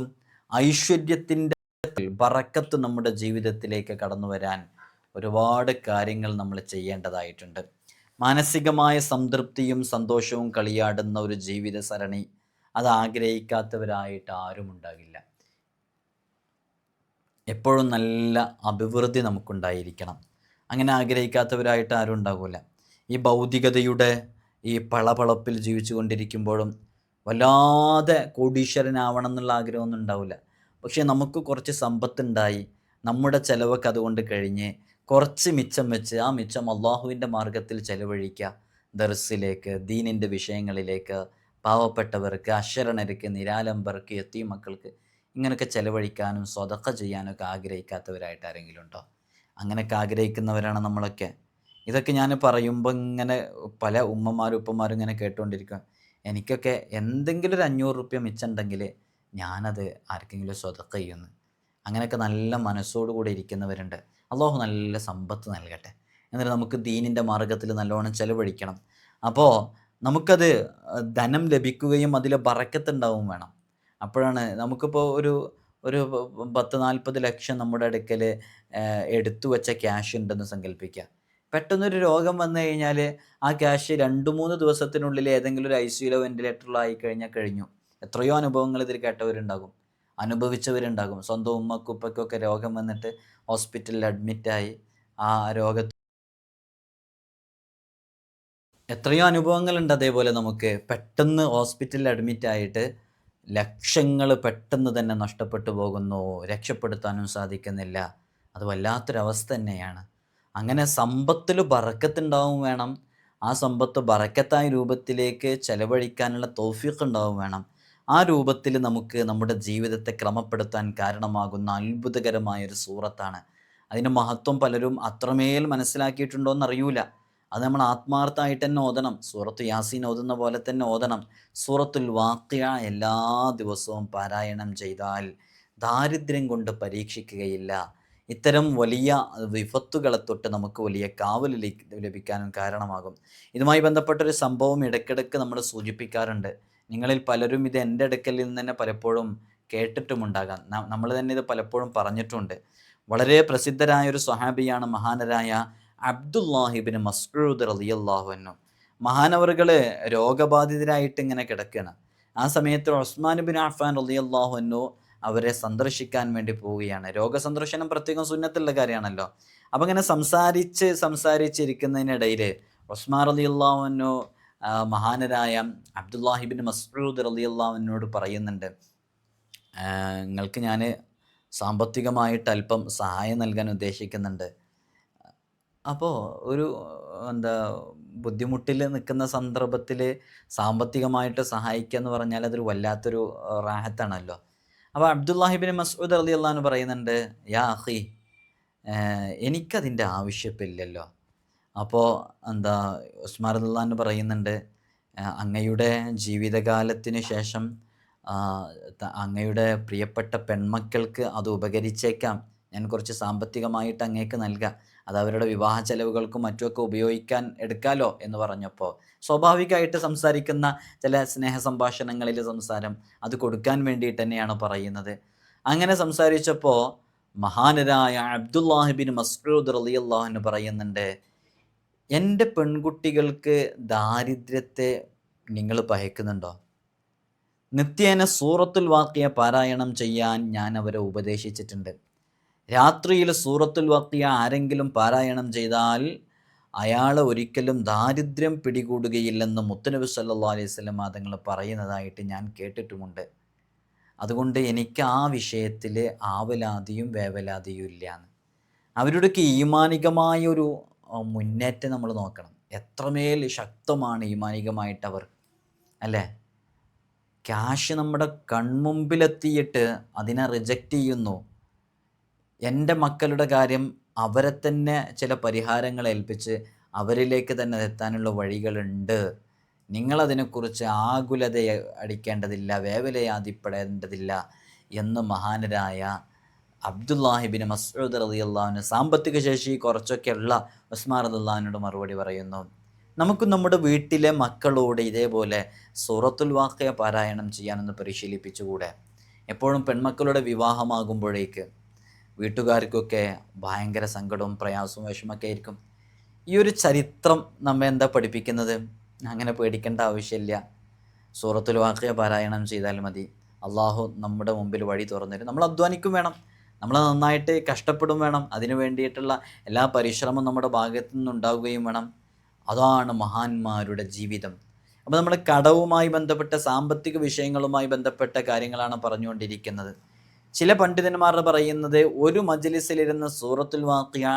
ഐശ്വര്യത്തിന്റെ ബറക്കത്ത് നമ്മുടെ ജീവിതത്തിലേക്ക് കടന്നു വരാൻ ഒരുപാട് കാര്യങ്ങൾ നമ്മൾ ചെയ്യേണ്ടതായിട്ടുണ്ട്. മാനസികമായ സംതൃപ്തിയും സന്തോഷവും കളിയാടുന്ന ഒരു ജീവിത സരണി അത് ആഗ്രഹിക്കാത്തവരായിട്ട് ആരും ഉണ്ടാകില്ല. എപ്പോഴും നല്ല അഭിവൃദ്ധി നമുക്കുണ്ടായിരിക്കണം. അങ്ങനെ ആഗ്രഹിക്കാത്തവരായിട്ട് ആരും ഉണ്ടാകില്ല ഈ ഭൗതികതയുടെ ഈ പളപളപ്പിൽ ജീവിച്ചു കൊണ്ടിരിക്കുമ്പോഴും വല്ലാതെ കോടീശ്വരനാവണം എന്നുള്ള ആഗ്രഹമൊന്നും ഉണ്ടാവില്ല. പക്ഷേ നമുക്ക് കുറച്ച് സമ്പത്തുണ്ടായി നമ്മുടെ ചിലവൊക്കെ അതുകൊണ്ട് കഴിഞ്ഞ് കുറച്ച് മിച്ചം വെച്ച് ആ മിച്ചം അള്ളാഹുവിന്റെ മാർഗത്തിൽ ചെലവഴിക്കുക. ദർസിലേക്ക് ദീനിന്റെ വിഷയങ്ങളിലേക്ക് പാവപ്പെട്ടവർക്ക് അശരണർക്ക് നിരാലംബർക്ക് എത്തിയ മക്കൾക്ക് ഇങ്ങനെയൊക്കെ ചെലവഴിക്കാനും സ്വതക്ക ചെയ്യാനൊക്കെ ആഗ്രഹിക്കാത്തവരായിട്ട് ആരെങ്കിലും ഉണ്ടോ? അങ്ങനെയൊക്കെ ആഗ്രഹിക്കുന്നവരാണ് നമ്മളൊക്കെ. ഇതൊക്കെ ഞാൻ പറയുമ്പോൾ ഇങ്ങനെ പല ഉമ്മമാരും ഉപ്പമാരും ഇങ്ങനെ കേട്ടുകൊണ്ടിരിക്കുക എനിക്കൊക്കെ എന്തെങ്കിലും ഒരു അഞ്ഞൂറ് റുപ്യ മിച്ചുണ്ടെങ്കിൽ ഞാനത് ആർക്കെങ്കിലും സ്വതക്ക ചെയ്യുന്നു. അങ്ങനെയൊക്കെ നല്ല മനസ്സോടുകൂടി ഇരിക്കുന്നവരുണ്ട്. അള്ളാഹു നല്ല സമ്പത്ത് നൽകട്ടെ. എന്നിട്ട് നമുക്ക് ദീനിന്റെ മാർഗത്തിൽ നല്ലോണം ചെലവഴിക്കണം. അപ്പോൾ നമുക്കത് ധനം ലഭിക്കുകയും അതിൽ ബറക്കത്തുണ്ടാവും വേണം. അപ്പോഴാണ് നമുക്കിപ്പോൾ ഒരു ഒരു പത്ത് നാൽപ്പത് ലക്ഷം നമ്മുടെ അടുക്കൽ എടുത്തു വെച്ച ക്യാഷ് ഉണ്ടെന്ന് സങ്കല്പിക്കുക പെട്ടെന്നൊരു രോഗം വന്നു കഴിഞ്ഞാൽ ആ ക്യാഷ് രണ്ട് മൂന്ന് ദിവസത്തിനുള്ളിൽ ഏതെങ്കിലും ഒരു ഐ സിയിലോ വെന്റിലേറ്ററിലോ ആയി കഴിഞ്ഞാൽ കഴിഞ്ഞു. എത്രയോ അനുഭവങ്ങൾ ഇതിൽ കേട്ടവരുണ്ടാകും. അനുഭവിച്ചവരുണ്ടാകും. സ്വന്തം ഉമ്മക്കുപ്പയ്ക്കൊക്കെ രോഗം വന്നിട്ട് ഹോസ്പിറ്റലിൽ അഡ്മിറ്റായി ആ രോഗ എത്രയോ അനുഭവങ്ങളുണ്ട് അതേപോലെ നമുക്ക്. പെട്ടെന്ന് ഹോസ്പിറ്റലിൽ അഡ്മിറ്റ് ആയിട്ട് ലക്ഷങ്ങൾ പെട്ടെന്ന് തന്നെ നഷ്ടപ്പെട്ടു പോകുന്നു. രക്ഷപ്പെടുത്താനും സാധിക്കുന്നില്ല. അത് വല്ലാത്തൊരവസ്ഥ തന്നെയാണ്. അങ്ങനെ സമ്പത്തിൽ ബറക്കത്തുണ്ടാവും വേണം. ആ സമ്പത്ത് ബറക്കത്തായ രൂപത്തിലേക്ക് ചെലവഴിക്കാനുള്ള തോഫീഖ് ഉണ്ടാവും വേണം. ആ രൂപത്തിൽ നമുക്ക് നമ്മുടെ ജീവിതത്തെ ക്രമപ്പെടുത്താൻ കാരണമാകുന്ന അത്ഭുതകരമായ ഒരു സൂറത്താണ്. അതിന്റെ മഹത്വം പലരും അത്രമേൽ മനസ്സിലാക്കിയിട്ടുണ്ടോ എന്നറിയൂല അത് നമ്മൾ ആത്മാർത്ഥമായിട്ട് തന്നെ ഓതണം. സൂറത്ത് യാസീൻ ഓതുന്ന പോലെ തന്നെ ഓതണം. സൂറത്തുൽ വാക്യ എല്ലാ ദിവസവും പാരായണം ചെയ്താൽ ദാരിദ്ര്യം കൊണ്ട് പരീക്ഷിക്കുകയില്ല. ഇത്തരം വലിയ വിപത്തുകളെ തൊട്ട് നമുക്ക് വലിയ കാവൽ ലഭിക്കാനും കാരണമാകും. ഇതുമായി ബന്ധപ്പെട്ടൊരു സംഭവം ഇടയ്ക്കിടയ്ക്ക് നമ്മൾ സൂചിപ്പിക്കാറുണ്ട്. നിങ്ങളിൽ പലരും ഇത് എന്റെ അടുക്കലിൽ നിന്ന് തന്നെ പലപ്പോഴും കേട്ടിട്ടുമുണ്ടാകാം. നമ്മൾ തന്നെ ഇത് പലപ്പോഴും പറഞ്ഞിട്ടുണ്ട്. വളരെ പ്രസിദ്ധരായ ഒരു സ്വഹാബിയാണ് മഹാനരായ അബ്ദുല്ലാഹിബിന് മസ്റൂദ് റലിയല്ലാഹുവിനു മഹാനവറുകൾ രോഗബാധിതരായിട്ട് ഇങ്ങനെ കിടക്കുകയാണ്. ആ സമയത്ത് ഉസ്മാൻ ബിൻ അഫാൻ റലിയല്ലാഹുവിനു അവരെ സന്ദർശിക്കാൻ വേണ്ടി പോവുകയാണ്. രോഗസന്ദർശനം പ്രത്യേകം സുന്നത്തുള്ള കാര്യമാണല്ലോ. അപ്പം ഇങ്ങനെ സംസാരിച്ച് സംസാരിച്ചിരിക്കുന്നതിനിടയിൽ ഉസ്മാൻ അലി അള്ളാഹുവിനു മഹാനരായ അബ്ദുല്ലാഹിബിൻ മസ്ഊദ് അലി അള്ളാഹുവിനോട് പറയുന്നുണ്ട് നിങ്ങൾക്ക് ഞാൻ സാമ്പത്തികമായിട്ട് അല്പം സഹായം നൽകാൻ ഉദ്ദേശിക്കുന്നുണ്ട്. അപ്പോൾ ഒരു എന്താ ബുദ്ധിമുട്ടിൽ നിൽക്കുന്ന സന്ദർഭത്തിൽ സാമ്പത്തികമായിട്ട് സഹായിക്കുക എന്ന് പറഞ്ഞാൽ അതൊരു വല്ലാത്തൊരു റാഹത്താണല്ലോ. അപ്പോൾ അബ്ദുല്ലാഹിബിൻ മസ്ഊദ് അലി അള്ളഹാന് പറയുന്നുണ്ട് യാ അഹി എനിക്കതിന്റെ ആവശ്യമില്ലല്ലോ അപ്പോൾ എന്താ ഉസ്മാൻ അള്ളഹാൻ പറയുന്നുണ്ട് അങ്ങയുടെ ജീവിതകാലത്തിന് ശേഷം അങ്ങയുടെ പ്രിയപ്പെട്ട പെൺമക്കൾക്ക് അത് ഉപകരിച്ചേക്കാം. ഞാൻ കുറച്ച് സാമ്പത്തികമായിട്ട് അങ്ങേക്ക് നൽകാം. അത് അവരുടെ വിവാഹ ചെലവുകൾക്കും മറ്റുമൊക്കെ ഉപയോഗിക്കാൻ എടുക്കാലോ എന്ന് പറഞ്ഞപ്പോൾ സ്വാഭാവികമായിട്ട് സംസാരിക്കുന്ന ചില സ്നേഹ സംഭാഷണങ്ങളിൽ സംസാരം അത് കൊടുക്കാൻ വേണ്ടിയിട്ട് തന്നെയാണ് പറയുന്നത്. അങ്ങനെ സംസാരിച്ചപ്പോൾ മഹാനരായ അബ്ദുല്ലാഹിബിൻ മസ്ഊദ് റളിയല്ലാഹു പറയുന്നുണ്ട് എന്റെ പെൺകുട്ടികൾക്ക് ദാരിദ്ര്യത്തെ നിങ്ങൾ പയക്കുന്നുണ്ടോ നിത്യേന സൂറത്തുൽ വാക്കിയ പാരായണം ചെയ്യാൻ ഞാൻ അവരെ ഉപദേശിച്ചിട്ടുണ്ട്. രാത്രിയിൽ സൂറത്തുൽ വക്കിയ ആരെങ്കിലും പാരായണം ചെയ്താൽ അയാളെ ഒരിക്കലും ദാരിദ്ര്യം പിടികൂടുകയില്ലെന്ന് മുത്തനബി സല്ലാ അലൈഹി സ്വലം തങ്ങൾ പറയുന്നതായിട്ട് ഞാൻ കേട്ടിട്ടുമുണ്ട്. അതുകൊണ്ട് എനിക്ക് ആ വിഷയത്തിൽ ആവലാതിയും വേവലാതിയും ഇല്ലയെന്ന് അവരുടെയൊക്കെ ഈമാനികമായ ഒരു ആ, മുന്നേറ്റം നമ്മൾ നോക്കണം. എത്രമേൽ ശക്തമാണ് ഈമാനികമായിട്ട് അവർ അല്ലേ? ക്യാഷ് നമ്മുടെ കൺമുമ്പിലെത്തിയിട്ട് അതിനെ റിജക്റ്റ് ചെയ്യുന്നു. എന്റെ മക്കളുടെ കാര്യം അവരെ തന്നെ ചില പരിഹാരങ്ങൾ ഏൽപ്പിച്ച് അവരിലേക്ക് തന്നെ എത്താനുള്ള വഴികളുണ്ട്. നിങ്ങളതിനെക്കുറിച്ച് ആകുലത അടിക്കേണ്ടതില്ല വേവലയാതിപ്പെടേണ്ടതില്ല എന്ന് മഹാനരായ അബ്ദുല്ലാഹിബിൻ മസ്ഊദ് അള്ളാഹുവിന് സാമ്പത്തിക ശേഷി കുറച്ചൊക്കെ കുറച്ചൊക്കെയുള്ള ഉസ്മാൻ അള്ളാഹുവിനോട് മറുപടി പറയുന്നു. നമുക്ക് നമ്മുടെ വീട്ടിലെ മക്കളോട് ഇതേപോലെ സൂറത്തുൽ വാക്കയ പാരായണം ചെയ്യാനൊന്ന് പരിശീലിപ്പിച്ചുകൂടെ? എപ്പോഴും പെൺമക്കളുടെ വിവാഹമാകുമ്പോഴേക്ക് വീട്ടുകാർക്കൊക്കെ ഭയങ്കര സങ്കടവും പ്രയാസവും വിഷമൊക്കെ ആയിരിക്കും. ഈ ഒരു ചരിത്രം നമ്മെ എന്താ പഠിപ്പിക്കുന്നത്? അങ്ങനെ പേടിക്കേണ്ട ആവശ്യമില്ല. സൂറത്തുൽ വാക്യ പാരായണം ചെയ്താൽ മതി. അള്ളാഹു നമ്മുടെ മുമ്പിൽ വഴി തുറന്നിരും നമ്മൾ അധ്വാനിക്കും വേണം. നമ്മൾ നന്നായിട്ട് കഷ്ടപ്പെടും വേണം. അതിനു വേണ്ടിയിട്ടുള്ള എല്ലാ പരിശ്രമവും നമ്മുടെ ഭാഗത്തു നിന്നുണ്ടാവുകയും വേണം. അതാണ് മഹാന്മാരുടെ ജീവിതം. അപ്പോൾ നമ്മൾ കടവുമായി ബന്ധപ്പെട്ട സാമ്പത്തിക വിഷയങ്ങളുമായി ബന്ധപ്പെട്ട കാര്യങ്ങളാണ് പറഞ്ഞുകൊണ്ടിരിക്കുന്നത്. ചില പണ്ഡിതന്മാർ പറയുന്നത് ഒരു മജ്ലിസിലിരുന്ന് സൂറത്തുൽ വാക്കിയ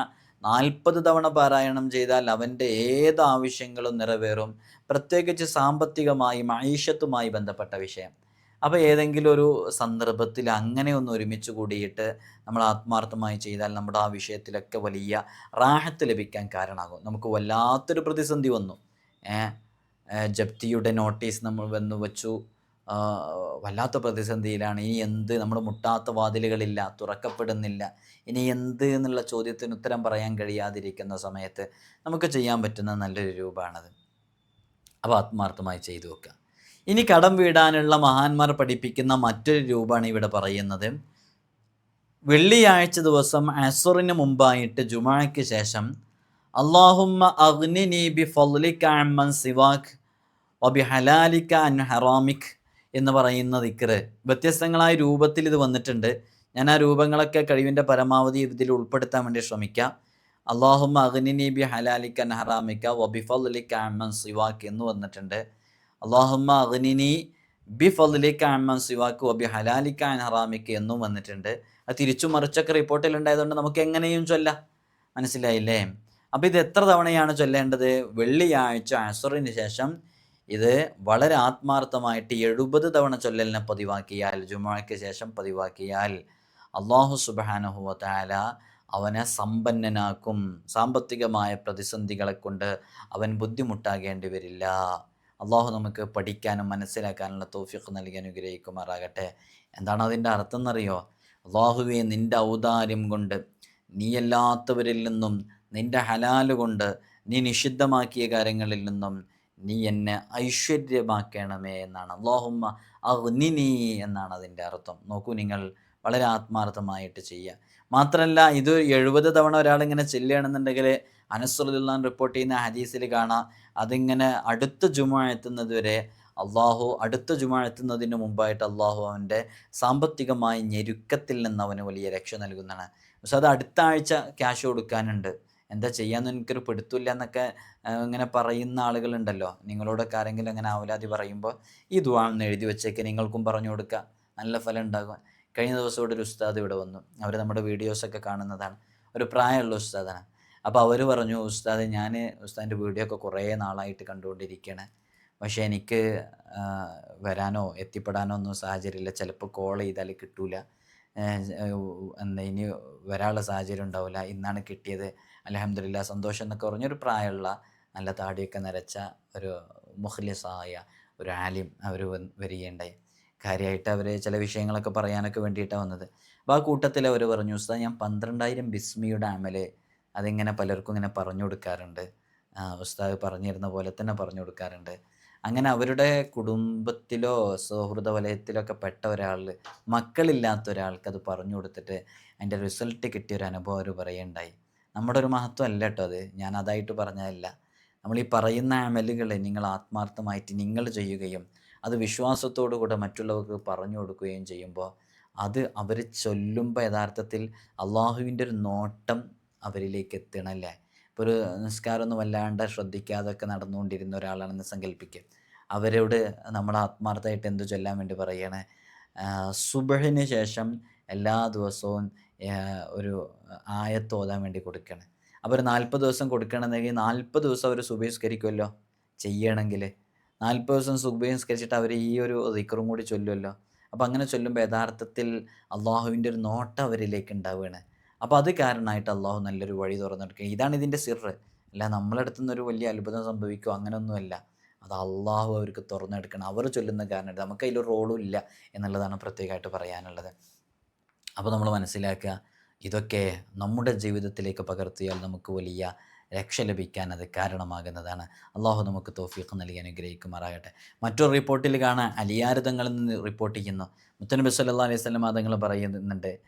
നാൽപ്പത് തവണ പാരായണം ചെയ്താൽ അവന്റെ ഏത് ആവശ്യങ്ങളും നിറവേറും. പ്രത്യേകിച്ച് സാമ്പത്തികമായി മൈഷത്തുമായി ബന്ധപ്പെട്ട വിഷയം. അപ്പോൾ ഏതെങ്കിലും ഒരു സന്ദർഭത്തിൽ അങ്ങനെ ഒന്ന് ഒരുമിച്ച് കൂടിയിട്ട് നമ്മൾ ആത്മാർത്ഥമായി ചെയ്താൽ നമ്മുടെ ആ വിഷയത്തിലൊക്കെ വലിയ റാഹത്ത് ലഭിക്കാൻ കാരണമാകും. നമുക്ക് വല്ലാത്തൊരു പ്രതിസന്ധി വന്നു. ജപ്തിയുടെ നോട്ടീസ് നമ്മൾ വന്നു വെച്ചു. വല്ലാത്ത പ്രതിസന്ധിയിലാണ്. ഇനി എന്ത്? നമ്മൾ മുട്ടാത്ത വാതിലുകളില്ല തുറക്കപ്പെടുന്നില്ല. ഇനി എന്ത് എന്നുള്ള ചോദ്യത്തിന് ഉത്തരം പറയാൻ കഴിയാതിരിക്കുന്ന സമയത്ത് നമുക്ക് ചെയ്യാൻ പറ്റുന്ന നല്ലൊരു രൂപമാണത് അപ്പോൾ ആത്മാർത്ഥമായി ചെയ്തു വെക്കുക ഇനി കടം വീടാനുള്ള മഹാന്മാർ പഠിപ്പിക്കുന്ന മറ്റൊരു രൂപമാണ് ഇവിടെ പറയുന്നത്. വെള്ളിയാഴ്ച ദിവസം അസുറിന് മുമ്പായിട്ട് ജുമാക്ക് ശേഷം അള്ളാഹുമ്മ അഗ്നിനി ബി ഫضലിക അമ്മൻ സിവാഖ് ബി ഹലാലിക അൻ ഹറാമിക് എന്ന് പറയുന്ന ദിക്റ്. വ്യത്യസ്തങ്ങളായ രൂപത്തിൽ ഇത് വന്നിട്ടുണ്ട്. ഞാൻ ആ രൂപങ്ങളൊക്കെ കഴിവിന്റെ പരമാവധി ഇതിൽ ഉൾപ്പെടുത്താൻ വേണ്ടി ശ്രമിക്കാം. അള്ളാഹു അഗ്നിനി ബി ഹലാലിക അൻ ഹറാമിക വബി ഫضലിക അമ്മൻ സിവാഖ് എന്ന് വന്നിട്ടുണ്ട്. അള്ളാഹുമ്മ അഗ്നിനി ബി അലി അമ്മൻ സിവാക്ക് വബി ഹലാലിക്ക അൻ ഹറാമിക്ക എന്നും വന്നിട്ടുണ്ട്. അത് തിരിച്ചു മറിച്ചൊക്കെ റിപ്പോർട്ടിൽ ഉണ്ടായതുകൊണ്ട് നമുക്ക് എങ്ങനെയും ചൊല്ലാം. മനസ്സിലായില്ലേ? അപ്പോൾ ഇത് എത്ര തവണയാണ് ചൊല്ലേണ്ടത്? വെള്ളിയാഴ്ച അസുറിന് ശേഷം ഇത് വളരെ ആത്മാർത്ഥമായിട്ട് എഴുപത് തവണ ചൊല്ലലിനെ പതിവാക്കിയാൽ ജുമാക്ക് ശേഷം പതിവാക്കിയാൽ അള്ളാഹു സുബാനഹുവല അവനെ സമ്പന്നനാക്കും. സാമ്പത്തികമായ പ്രതിസന്ധികളെ കൊണ്ട് അവൻ ബുദ്ധിമുട്ടാകേണ്ടി വരില്ല. അള്ളാഹു നമുക്ക് പഠിക്കാനും മനസ്സിലാക്കാനുള്ള തോഫിക്ക് നൽകി അനുഗ്രഹിക്കുമാറാകട്ടെ. എന്താണ് അതിന്റെ അർത്ഥം എന്നറിയോ? അള്ളാഹുവെ നിന്റെ ഔദാര്യം കൊണ്ട് നീ നീയല്ലാത്തവരിൽ നിന്നും നിന്റെ ഹലാലുകൊണ്ട് നീ നിഷിദ്ധമാക്കിയ കാര്യങ്ങളിൽ നിന്നും നീ എന്നെ ഐശ്വര്യമാക്കണമേ എന്നാണ്. അള്ളാഹുമ്മ അഗ്നിനി എന്നാണ് അതിന്റെ അർത്ഥം. നോക്കൂ നിങ്ങൾ വളരെ ആത്മാർത്ഥമായിട്ട് ചെയ്യുക. മാത്രമല്ല ഇത് എഴുപത് തവണ ഒരാളിങ്ങനെ ചെല്ലുകയാണെന്നുണ്ടെങ്കിൽ അനസ്രുല്ലാൻ റിപ്പോർട്ട് ചെയ്യുന്ന ഹദീസിൽ കാണാം അതിങ്ങനെ അടുത്ത ജുമ എത്തുന്നതുവരെ അള്ളാഹു അടുത്ത ജുമ എത്തുന്നതിന് മുമ്പായിട്ട് അള്ളാഹു അവന്റെ സാമ്പത്തികമായ ഞെരുക്കത്തിൽ നിന്ന് അവന് വലിയ രക്ഷ നൽകുന്നതാണ്. പക്ഷെ അത് അടുത്ത ആഴ്ച ക്യാഷ് കൊടുക്കാനുണ്ട്. എന്താ ചെയ്യാന്ന് എനിക്കൊരു പിടുത്തില്ല എന്നൊക്കെ ഇങ്ങനെ പറയുന്ന ആളുകളുണ്ടല്ലോ. നിങ്ങളോടൊക്കെ ആരെങ്കിലും അങ്ങനെ ആവലാതി പറയുമ്പോൾ ഈ ദുവാണെന്ന് എഴുതി വെച്ചേക്ക് നിങ്ങൾക്കും പറഞ്ഞു കൊടുക്കുക നല്ല ഫലം ഉണ്ടാകുക കഴിഞ്ഞ ദിവസം ഇവിടെ ഒരു ഉസ്താദ് ഇവിടെ വന്നു. അവർ നമ്മുടെ വീഡിയോസൊക്കെ കാണുന്നതാണ്. ഒരു പ്രായമുള്ള ഉസ്താദാണ്. അപ്പോൾ അവർ പറഞ്ഞു ഉസ്താദ് ഞാൻ ഉസ്താദിന്റെ വീഡിയോ ഒക്കെ കുറേ നാളായിട്ട് കണ്ടുകൊണ്ടിരിക്കുകയാണ് പക്ഷേ എനിക്ക് വരാനോ എത്തിപ്പെടാനോ ഒന്നും സാഹചര്യമില്ല. ചിലപ്പോൾ കോൾ ചെയ്താൽ കിട്ടൂല. എന്താ ഇനി വരാനുള്ള സാഹചര്യം ഉണ്ടാവില്ല ഇന്നാണ് കിട്ടിയത്. അലഹമില്ല സന്തോഷം എന്നൊക്കെ പറഞ്ഞൊരു പ്രായമുള്ള നല്ല താടിയൊക്കെ നരച്ച ഒരു മുഖ്ലിസായ ഒരു ആലിം അവർ വരികയുണ്ടായി. കാര്യമായിട്ട് അവർ ചില വിഷയങ്ങളൊക്കെ പറയാനൊക്കെ വേണ്ടിയിട്ടാണ് വന്നത്. അപ്പോൾ ആ കൂട്ടത്തിൽ അവർ പറഞ്ഞു ഉസ്താദ് ഞാൻ പന്ത്രണ്ടായിരം ബിസ്മിയുടെ അമൽ അതിങ്ങനെ പലർക്കും ഇങ്ങനെ പറഞ്ഞു കൊടുക്കാറുണ്ട്. ഉസ്താദ് പറഞ്ഞിരുന്ന പോലെ തന്നെ പറഞ്ഞു കൊടുക്കാറുണ്ട്. അങ്ങനെ അവരുടെ കുടുംബത്തിലോ സൗഹൃദ വലയത്തിലൊക്കെ പെട്ട ഒരാൾ മക്കളില്ലാത്ത ഒരാൾക്ക് അത് പറഞ്ഞു കൊടുത്തിട്ട് അതിന്റെ റിസൾട്ട് കിട്ടിയ ഒരു അനുഭവം അവർ പറയുണ്ടായി നമ്മുടെ ഒരു മഹത്വം അല്ല കേട്ടോ അത്. ഞാൻ അതായിട്ട് പറഞ്ഞതല്ല. നമ്മൾ ഈ പറയുന്ന അമലുകൾ നിങ്ങൾ ആത്മാർത്ഥമായിട്ട് നിങ്ങൾ ചെയ്യുകയും അത് വിശ്വാസത്തോടു കൂടെ മറ്റുള്ളവർക്ക് പറഞ്ഞു കൊടുക്കുകയും ചെയ്യുമ്പോൾ അത് അവർ ചൊല്ലുമ്പോൾ യഥാർത്ഥത്തിൽ അള്ളാഹുവിന്റെ ഒരു നോട്ടം അവരിലേക്ക് എത്തണല്ലേ? ഇപ്പോൾ ഒരു നിസ്കാരമൊന്നും വല്ലാണ്ട് ശ്രദ്ധിക്കാതൊക്കെ നടന്നുകൊണ്ടിരുന്ന ഒരാളാണെന്ന് സങ്കല്പിക്കുക അവരോട് നമ്മൾ ആത്മാർത്ഥമായിട്ട് എന്ത് ചൊല്ലാൻ വേണ്ടി പറയണേ? സുബഹിന് ശേഷം എല്ലാ ദിവസവും ഒരു ആയത്ത് ഓതാൻ വേണ്ടി കൊടുക്കണേ. അപ്പോൾ ഒരു നാൽപ്പത് ദിവസം കൊടുക്കണമെന്നെങ്കിൽ നാൽപ്പത് ദിവസം അവർ സുബഹിസ്കരിക്കുമല്ലോ ചെയ്യണമെങ്കിൽ. നാൽപ്പത് ദിവസം സുബഹിസ്കരിച്ചിട്ട് അവർ ഈ ഒരു ദിക്കറും കൂടി ചൊല്ലുമല്ലോ അപ്പോൾ അങ്ങനെ ചൊല്ലുമ്പോൾ യഥാർത്ഥത്തിൽ അള്ളാഹുവിന്റെ ഒരു നോട്ടം അവരിലേക്ക് ഉണ്ടാവുകയാണ്. അപ്പോൾ അത് കാരണമായിട്ട് അള്ളാഹു നല്ലൊരു വഴി തുറന്നെടുക്കുക ഇതാണ് ഇതിന്റെ സിറ് അല്ല നമ്മളടുത്തു നിന്നൊരു വലിയ അത്ഭുതം സംഭവിക്കുമോ അങ്ങനെയൊന്നുമല്ല. അത് അള്ളാഹു അവർക്ക് തുറന്നെടുക്കണം. അവർ ചൊല്ലുന്ന കാരണം നമുക്ക് അതിലൊരു റോളും ഇല്ല എന്നുള്ളതാണ് പ്രത്യേകമായിട്ട് പറയാനുള്ളത്. അപ്പോൾ നമ്മൾ മനസ്സിലാക്കുക ഇതൊക്കെ നമ്മുടെ ജീവിതത്തിലേക്ക് പകർത്തിയാൽ നമുക്ക് വലിയ രക്ഷ ലഭിക്കാൻ അത് കാരണമാകുന്നതാണ്. അള്ളാഹു നമുക്ക് തോഫീഖ് നൽകി അനുഗ്രഹിക്കുമാറാകട്ടെ. മറ്റൊരു റിപ്പോർട്ടിൽ കാണാൻ അലിയാരതങ്ങളിൽ നിന്ന് റിപ്പോർട്ട് ചെയ്യുന്നു. മുത്തനബി സല്ലാ അലൈഹി സ്വലം അതങ്ങൾ പറയുന്നുണ്ട്.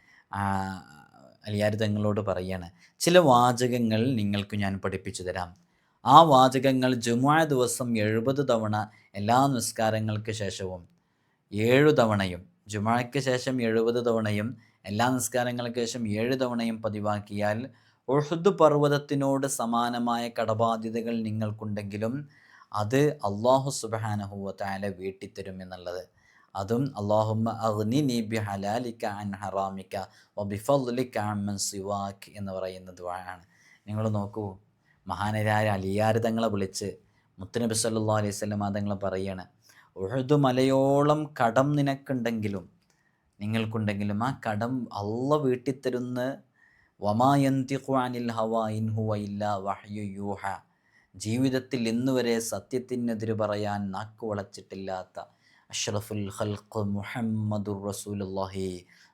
അലിയാരിതങ്ങളോട് പറയാണ് ചില വാചകങ്ങൾ നിങ്ങൾക്ക് ഞാൻ പഠിപ്പിച്ചു തരാം. ആ വാചകങ്ങൾ ജുമാ ദിവസം എഴുപത് തവണ എല്ലാ നിസ്കാരങ്ങൾക്ക് ശേഷവും ഏഴു തവണയും ജുമായ്ക്ക് ശേഷം എഴുപത് തവണയും എല്ലാ നിസ്കാരങ്ങൾക്ക് ശേഷം ഏഴ് തവണയും പതിവാക്കിയാൽ ഉഹുദ് പർവതത്തിനോട് സമാനമായ കടബാധ്യതകൾ നിങ്ങൾക്കുണ്ടെങ്കിലും അത് അള്ളാഹു സുബാനഹുവത്തായ വീട്ടിത്തരും എന്നുള്ളത്. അതും അള്ളാഹുമ്മ അൻ എന്ന് പറയുന്ന ദുആണ് നിങ്ങൾ നോക്കൂ മഹാനരായ അലിയാർ തങ്ങളെ വിളിച്ച് മുത്തനബി സല്ലാ അലൈഹി സ്വലം തങ്ങളെ പറയാണ് ഉഴുതു മലയോളം കടം നിനക്കുണ്ടെങ്കിലും നിങ്ങൾക്കുണ്ടെങ്കിലും ആ കടം അള്ള വീട്ടിത്തരുന്ന വമായന്തിഖ്വാനിൽ ഹവ ഇൻഹുവ ഇല്ല വഹയു യൂഹ. ജീവിതത്തിൽ ഇന്നുവരെ സത്യത്തിനെതിര് പറയാൻ നാക്ക് വളച്ചിട്ടില്ലാത്ത അഷ്റഫുൽ ഖൽഖ് മുഹമ്മദുർ റസൂലുള്ളാഹി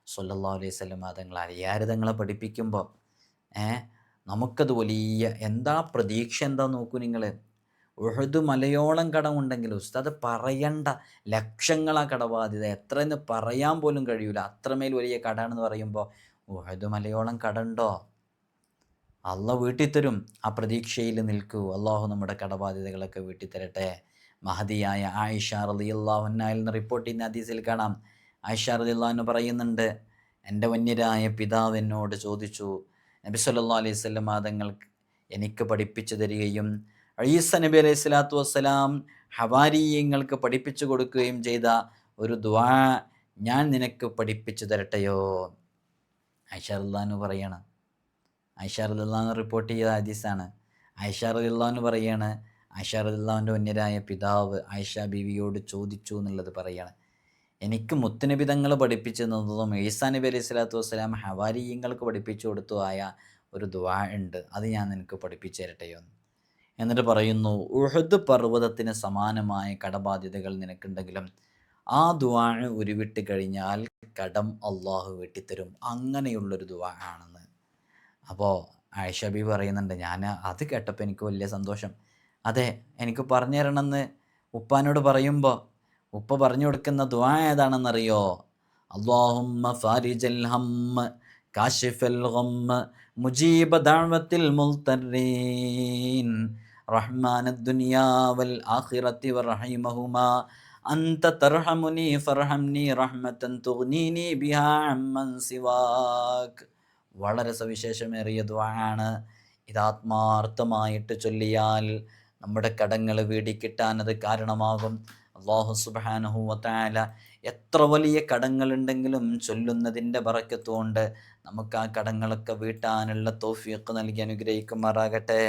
സല്ലാ അലൈഹി വസല്ലം. തങ്ങൾ തങ്ങളെ പഠിപ്പിക്കുമ്പോൾ ഏ നമുക്കത് വലിയ എന്താ പ്രതീക്ഷ എന്താ നോക്കൂ നിങ്ങൾ ഉഴുതു മലയോളം കടമുണ്ടെങ്കിൽ ഉസ്താദ് പറയണ്ട ലക്ഷങ്ങളാ കടബാധ്യത. എത്രയെന്ന് പറയാൻ പോലും കഴിയൂല. അത്രമേൽ വലിയ കടാണെന്ന് പറയുമ്പോൾ ഉഴുതു മലയോളം കടണ്ടോ? അള്ള വീട്ടിൽ തരും ആ പ്രതീക്ഷയിൽ നിൽക്കൂ. അള്ളാഹു നമ്മുടെ കടബാധ്യതകളൊക്കെ വീട്ടിൽ തരട്ടെ മഹതിയായ ആയിഷ റലി അള്ളാഹുനായി നിന്ന് റിപ്പോർട്ട് ചെയ്യുന്ന ഹദീസിൽ കാണാം. ആയിഷ റലി അള്ളാഹുന് പറയുന്നുണ്ട് എന്റെ വന്യരായ പിതാവ് എന്നോട് ചോദിച്ചു നബി സല്ലാ അലൈഹി സ്വല്ലം മാതങ്ങൾ എനിക്ക് പഠിപ്പിച്ചു തരികയും ഈസ നബി അലൈഹി സ്വലാത്തു വസ്സലാം ഹവാരീയങ്ങൾക്ക് പഠിപ്പിച്ചു കൊടുക്കുകയും ചെയ്ത ഒരു ദ്വാ ഞാൻ നിനക്ക് പഠിപ്പിച്ചു തരട്ടെയോ? ഐഷാർ പറയാണ്. പറയണം ഐഷ റല്ലാന്ന് റിപ്പോർട്ട് ചെയ്ത ഹദീസാണ്. ഐഷ റല്ലാന്ന് പറയാണ് ഐഷ റല്ലാവിന്റെ വന്യരായ പിതാവ് ഐഷ ബീവിയോട് ചോദിച്ചു എന്നുള്ളത് പറയാണ്. എനിക്ക് മുത്തനബിതങ്ങൾ പഠിപ്പിച്ചു തന്നതും ഈസാ നബി അലൈഹി സ്വലാത്തു വസ്സലാം ഹവാരീയങ്ങൾക്ക് പഠിപ്പിച്ചു കൊടുത്തു ആയ ഒരു ദ്വാ ഉണ്ട്. അത് ഞാൻ നിനക്ക് പഠിപ്പിച്ചു തരട്ടെയോ. എന്നിട്ട് പറയുന്നു ഉഹദ് പർവതത്തിന് സമാനമായ കടബാധ്യതകൾ നിനക്കുണ്ടെങ്കിലും ആ ദുവാ ഉരുവിട്ട് കഴിഞ്ഞാൽ കടം അള്ളാഹു വെട്ടിത്തരും. അങ്ങനെയുള്ളൊരു ദുവാ ആണെന്ന്. അപ്പോൾ ആയിഷബി പറയുന്നുണ്ട് ഞാൻ അത് കേട്ടപ്പോൾ എനിക്ക് വലിയ സന്തോഷം. അതെ എനിക്ക് പറഞ്ഞു തരണമെന്ന് ഉപ്പാനോട് പറയുമ്പോൾ ഉപ്പ പറഞ്ഞു കൊടുക്കുന്ന ദുവാ ഏതാണെന്നറിയോ? അള്ളാഹുമ്മ ഫാരിജൽ കാശിഫൽ മുജീബ ദുനിയാവൽ ആഖിറത്തി ബിഹാ സിവാക്. വളരെ സവിശേഷമേറിയ ദ്വാണ് ഇത് ആത്മാർത്ഥമായിട്ട് ചൊല്ലിയാൽ നമ്മുടെ കടങ്ങൾ വീടിക്കിട്ടാൻ അത് കാരണമാകും. അള്ളാഹു സുബാനഹു വത്താല എത്ര വലിയ കടങ്ങളുണ്ടെങ്കിലും ചൊല്ലുന്നതിന്റെ ബറക്കത്തുകൊണ്ട് നമുക്ക് ആ കടങ്ങളൊക്കെ വീട്ടാനുള്ള തോഫിയൊക്കെ നൽകി അനുഗ്രഹിക്കുമാറാകട്ടെ.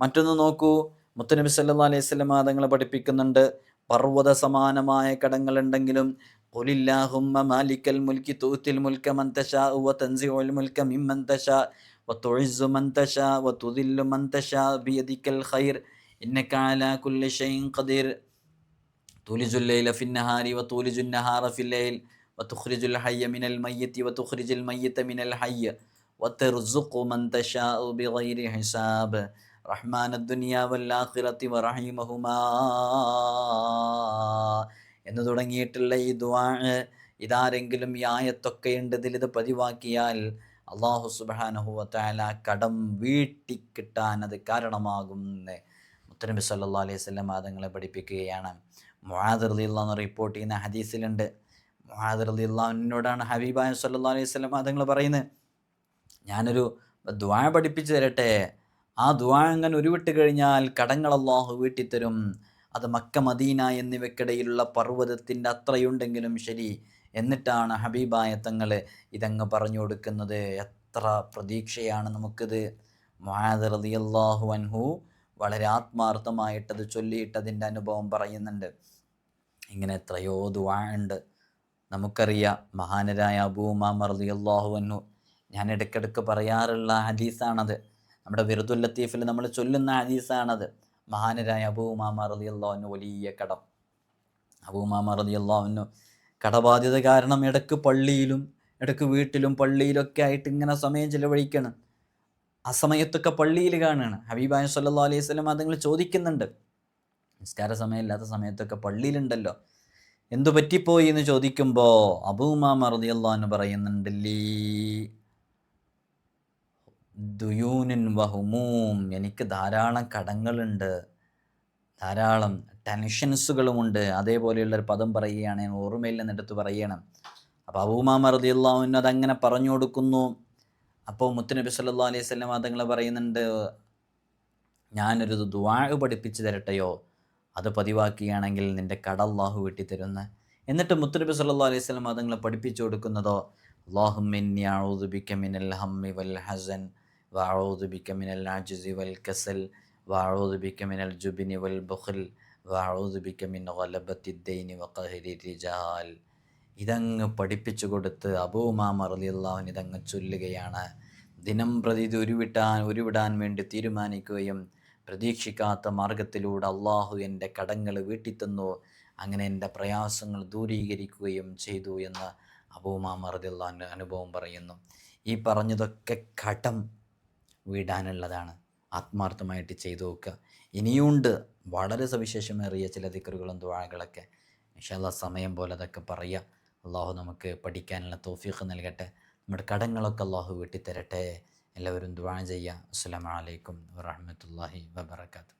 മറ്റൊന്ന് നോക്കൂ മുത്തനബി സല്ലാ അലൈഹി സ്വലം തങ്ങൾ പഠിപ്പിക്കുന്നുണ്ട് പർവ്വത സമാനമായ കടങ്ങളുണ്ടെങ്കിലും ഖുലില്ലാഹുമ്മ മാലിക്കൽ മുൽക്കി തൂത്തിൽ മുൽക്ക മൻ തശാ വ തൻസിഉൽ മുൽക്ക മിമ്മൻ തശാ وتعز من تشاء وتذل من تشاء بيدك الخير إنك على كل شيء قدير تولج الليل في النهار وتولج النهار في الليل وتخرج الحي من الميت وتخرج الميت من الحي وترزق من تشاء بغير حساب വറഹീമഹുമാ എന്ന് തുടങ്ങിയിട്ടുള്ള ഈ ദ്വാ ഇതാരെങ്കിലും യായത്തൊക്കെ ആയത്തൊക്കെ ഉണ്ട് ഇത് പതിവാക്കിയാൽ അള്ളാഹു സുബാനഹുവത്തായാല കടം വീട്ടിക്കിട്ടാൻ അത് കാരണമാകും എന്ന് മുത്തനബി സല്ലാ അലൈഹി സ്വലം ആദങ്ങളെ പഠിപ്പിക്കുകയാണ്. മുഹാദർ അലിയുള്ള റിപ്പോർട്ട് ചെയ്യുന്ന ഹദീസിലുണ്ട്. മുഹാദർ അലിയുള്ളവനോടാണ് ഹബീബായ സല്ലാ അലൈഹി സ്വലം ആദങ്ങൾ പറയുന്നത്. ഞാനൊരു ദ്വാ പഠിപ്പിച്ചു തരട്ടെ. ആ ദ്വാ അങ്ങനെ ഉരുവിട്ട് കഴിഞ്ഞാൽ കടങ്ങൾ അള്ളാഹു വീട്ടിത്തരും. അത് മക്ക മദീന എന്നിവയ്ക്കിടയിലുള്ള പർവതത്തിന്റെ അത്രയുണ്ടെങ്കിലും ശരി. എന്നിട്ടാണ് ഹബീബായ തങ്ങൾ ഇതങ്ങ് പറഞ്ഞു കൊടുക്കുന്നത്. എത്ര പ്രതീക്ഷയാണ് നമുക്കിത്. മുആദ് റളിയല്ലാഹു അൻഹു വളരെ ആത്മാർത്ഥമായിട്ടത് ചൊല്ലിയിട്ടതിന്റെ അനുഭവം പറയുന്നുണ്ട്. ഇങ്ങനെ എത്രയോ ദുആ ഉണ്ട്. നമുക്കറിയാം മഹാനരായ അബൂമാമ റളിയല്ലാഹു അൻഹു. ഞാൻ ഇടയ്ക്കിടയ്ക്ക് പറയാറുള്ള ഹദീസാണത്. നമ്മുടെ വിറുദുൽ ലത്തീഫിൽ നമ്മൾ ചൊല്ലുന്ന ഹദീസാണത്. മഹാനരായ അബൂമാമ റളിയല്ലാഹു വലിയ കടം. അബൂമാമ റളിയല്ലാഹു കടബാധ്യത കാരണം ഇടയ്ക്ക് പള്ളിയിലും ഇടയ്ക്ക് വീട്ടിലും പള്ളിയിലൊക്കെ ആയിട്ട് ഇങ്ങനെ സമയം ചിലവഴിക്കണം. ആ സമയത്തൊക്കെ പള്ളിയിൽ കാണുകയാണ്. ഹബീബായ സല്ലല്ലാഹു അലൈഹി വസല്ലം അതുങ്ങൾ ചോദിക്കുന്നുണ്ട്. നിസ്കാര സമയമില്ലാത്ത സമയത്തൊക്കെ പള്ളിയിലുണ്ടല്ലോ. എന്തു പറ്റിപ്പോയി എന്ന് ചോദിക്കുമ്പോൾ അൻഹു പറയുന്നുണ്ട് ലീ ദുയൂനിൻ വഹുമൂം. എനിക്ക് ധാരാളം കടങ്ങളുണ്ട്. ധാരാളം ടെൻഷൻസുകളുമുണ്ട്. അതേപോലെയുള്ളൊരു പദം പറയുകയാണ്. ഞാൻ ഓർമ്മയിൽ നിന്നെടുത്ത് പറയണം. അപ്പോൾ അബൂമാമ റളിയല്ലാഹു അതങ്ങനെ പറഞ്ഞു കൊടുക്കുന്നു. അപ്പോൾ മുത്തുനബി സല്ലാ അലൈഹി സ്വലം അതങ്ങൾ പറയുന്നുണ്ട്. ഞാനൊരു ദുആ പഠിപ്പിച്ചു തരട്ടെയോ? അത് പതിവാക്കുകയാണെങ്കിൽ നിന്റെ കട അള്ളാഹു വെട്ടിത്തരുന്ന. തരുന്ന എന്നിട്ട് മുത്തുനബി സല്ലാ അലൈഹി സ്വലം അതങ്ങൾ പഠിപ്പിച്ചു കൊടുക്കുന്നതോ? വൽ ഹസൻ. വഅഊദു ബിക മിനൽ അജ്സി വൽ കസൽ വാഴോത് ബിക മിനൽ ജുബ്നി വൽ ബുഖൽ വാഴോത് ബിക വലബത്തിദ്ദൈനി വഹരി റിജാൽ ഇതങ്ങ് പഠിപ്പിച്ചു കൊടുത്ത് അബൂമാമ റളിയല്ലാഹു ഇതങ്ങ് ചൊല്ലുകയാണ്. ദിനം പ്രതി ഉരുവിട്ടാൻ ഉരുവിടാൻ വേണ്ടി തീരുമാനിക്കുകയും പ്രതീക്ഷിക്കാത്ത മാർഗത്തിലൂടെ അള്ളാഹു എന്റെ കടങ്ങൾ വീട്ടിത്തന്നു. അങ്ങനെ എന്റെ പ്രയാസങ്ങൾ ദൂരീകരിക്കുകയും ചെയ്തു എന്ന് അബൂമാമ റളിയല്ലാഹു അനുഭവം പറയുന്നു. ഈ പറഞ്ഞതൊക്കെ കടം. വീടാനുള്ളതാണ്. ആത്മാർത്ഥമായിട്ട് ചെയ്തു നോക്കുക. ഇനിയുണ്ട്. വളരെ സവിശേഷമേറിയ ചില ദിക്കറുകളും ദുആകളൊക്കെ. ഇൻഷാല്ലാ സമയം പോലെ അതൊക്കെ പറയുക അള്ളാഹു നമുക്ക് പഠിക്കാനുള്ള തോഫീഖ് നൽകട്ടെ. നമ്മുടെ കടങ്ങളൊക്കെ അള്ളാഹു വീട്ടിത്തരട്ടെ. എല്ലാവരും ദുആ ചെയ്യുക. അസ്സലാമു അലൈക്കും വറഹ്മത്തുള്ളാഹി വബറകാതുഹു.